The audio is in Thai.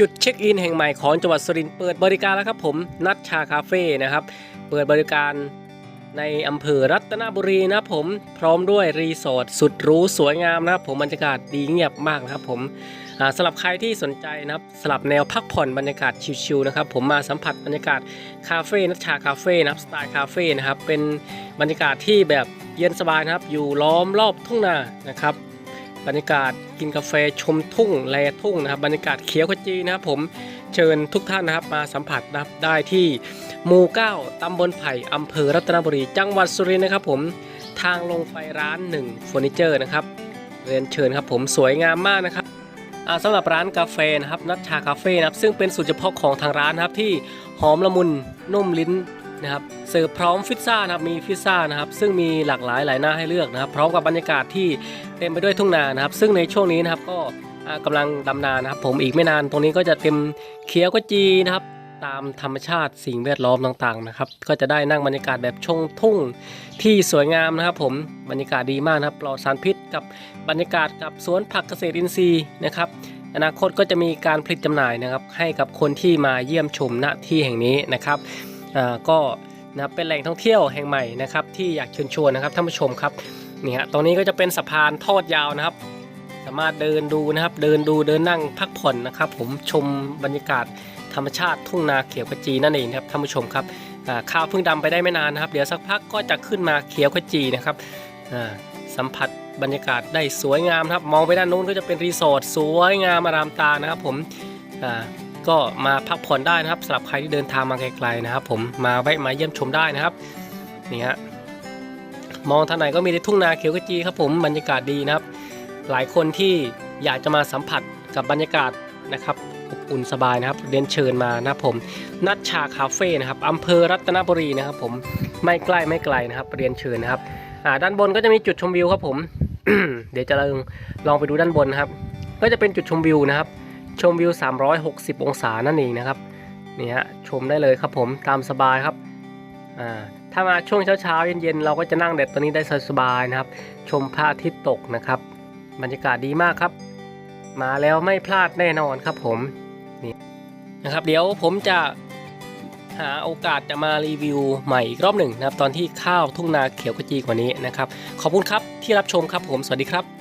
จุดเช็คอินแห่งใหม่ของจังหวัดสุรินทร์เปิดบริการแล้วครับผมนัดชาคาเฟ่นะครับ เปิดบริการในอำเภอรัตนบุรีนะครับผมพร้อมด้วยรีสอร์ทสุดหรูสวยงามนะครับผมบรรยากาศดีเงียบมากนะครับผมสำหรับใครที่สนใจนะครับสลับแนวพักผ่อนบรรยากาศชิลๆนะครับผมมาสัมผัสบรรยากาศคาเฟ่นัชชาคาเฟ่นะครับสไตล์คาเฟ่นะครับเป็นบรรยากาศที่แบบเย็นสบายนะครับอยู่ล้อมรอบทุ่งนานะครับ บรรยากาศกินกาแฟชมทุ่งแลทุ่งนะครับบรรยากาศเขียวขจีนะครับผมเชิญทุกท่านนะครับมาสัมผัสนะครับได้ที่หมู่9ตำบลไผ่อำเภอรัตนบุรี จังหวัดสุรินทร์นะครับผมทางลงไปร้านหนึ่งเฟอร์นิเจอร์นะครับเรียนเชิญครับผมสวยงามมากนะครับอ่าสำหรับร้านกาแฟนะครับนัชชาคาเฟ่นะครับซึ่งเป็นสูตรเฉพาะของทางร้านนะครับที่หอมละมุนนุ่มลิ้น นะครับเสิร์ฟพร้อมพิซซ่านะครับมีพิซซ่านะครับซึ่งมีหลากหลายหลายหน้าให้เลือกนะครับ พร้อมกับบรรยากาศที่เต็มไปด้วยทุ่งนานะครับ ซึ่งในช่วงนี้นะครับก็อ่ากำลังดำนานะครับ ผมอีกไม่นานตรงนี้ก็จะเต็มเขียวขจีนะครับ ตามธรรมชาติสิ่งแวดล้อมต่างๆนะครับ ก็จะได้นั่งบรรยากาศแบบชงทุ่งที่สวยงามนะครับ ผมบรรยากาศดีมากนะครับปลอดสารพิษกับบรรยากาศกับสวนผักเกษตรอินทรีย์นะครับอนาคตก็จะมีการผลิตจำหน่ายนะครับ ให้กับคนที่มาเยี่ยมชมณที่แห่งนี้นะครับ ก็นะเป็นแหล่งท่องเที่ยวแห่งใหม่นะครับที่อยากเชิญชวนนะครับท่านผู้ชมครับนี่ฮะตรงนี้ก็จะเป็นสะพานทอดยาวนะครับ สามารถเดินดูนะครับ เดินดูเดินนั่งพักผ่อนนะครับ ผมชมบรรยากาศธรรมชาติทุ่งนาเขียวขจีนั่นเองครับท่านผู้ชมครับข้าวเพิ่งดำไปได้ไม่นานนะครับ เดี๋ยวสักพักก็จะขึ้นมาเขียวขจีนะครับสัมผัสบรรยากาศได้สวยงามครับ มองไปด้านนู้นก็จะเป็นรีสอร์ทสวยงามอารามตานะครับ ผม ก็มาพักผ่อนได้นะครับสำหรับใครที่เดินทางมาไกลๆนะครับ ผมมาแวะมาเยี่ยมชมได้นะครับนี่ฮะมองทางไหนก็มีแต่ทุ่งนาเขียวขจีครับผมบรรยากาศดีนะครับ หลายคนที่อยากจะมาสัมผัสกับบรรยากาศนะครับอบอุ่นสบายนะครับเรียนเชิญมานะครับผมนัดชาคาเฟ่นะครับอำเภอรัตนบุรีนะครับ ผมไม่ใกล้ไม่ไกลนะครับ เรียนเชิญนะครับอ่าด้านบนก็จะมีจุดชมวิวครับผม เดี๋ยวจะลองลองไปดูด้านบนนะครับ ก็จะเป็นจุดชมวิวนะครับ ชมวิว 360 องศานั่นเองนะครับนี่ฮะชมได้เลยครับผมตามสบายครับอ่าถ้ามาช่วงเช้าๆเย็นๆเราก็จะนั่งเด็ดตัวนี้ได้สบายๆนะครับ ชมพระอาทิตย์ตกนะครับ บรรยากาศดีมากครับ มาแล้วไม่พลาดแน่นอนครับผมนี่นะครับ เดี๋ยวผมจะหาโอกาสจะมารีวิวใหม่อีกรอบหนึ่งนะครับ ตอนที่ข้าวทุ่งนาเขียวขจีกว่านี้นะครับ ขอบคุณครับที่รับชมครับผมสวัสดีครับ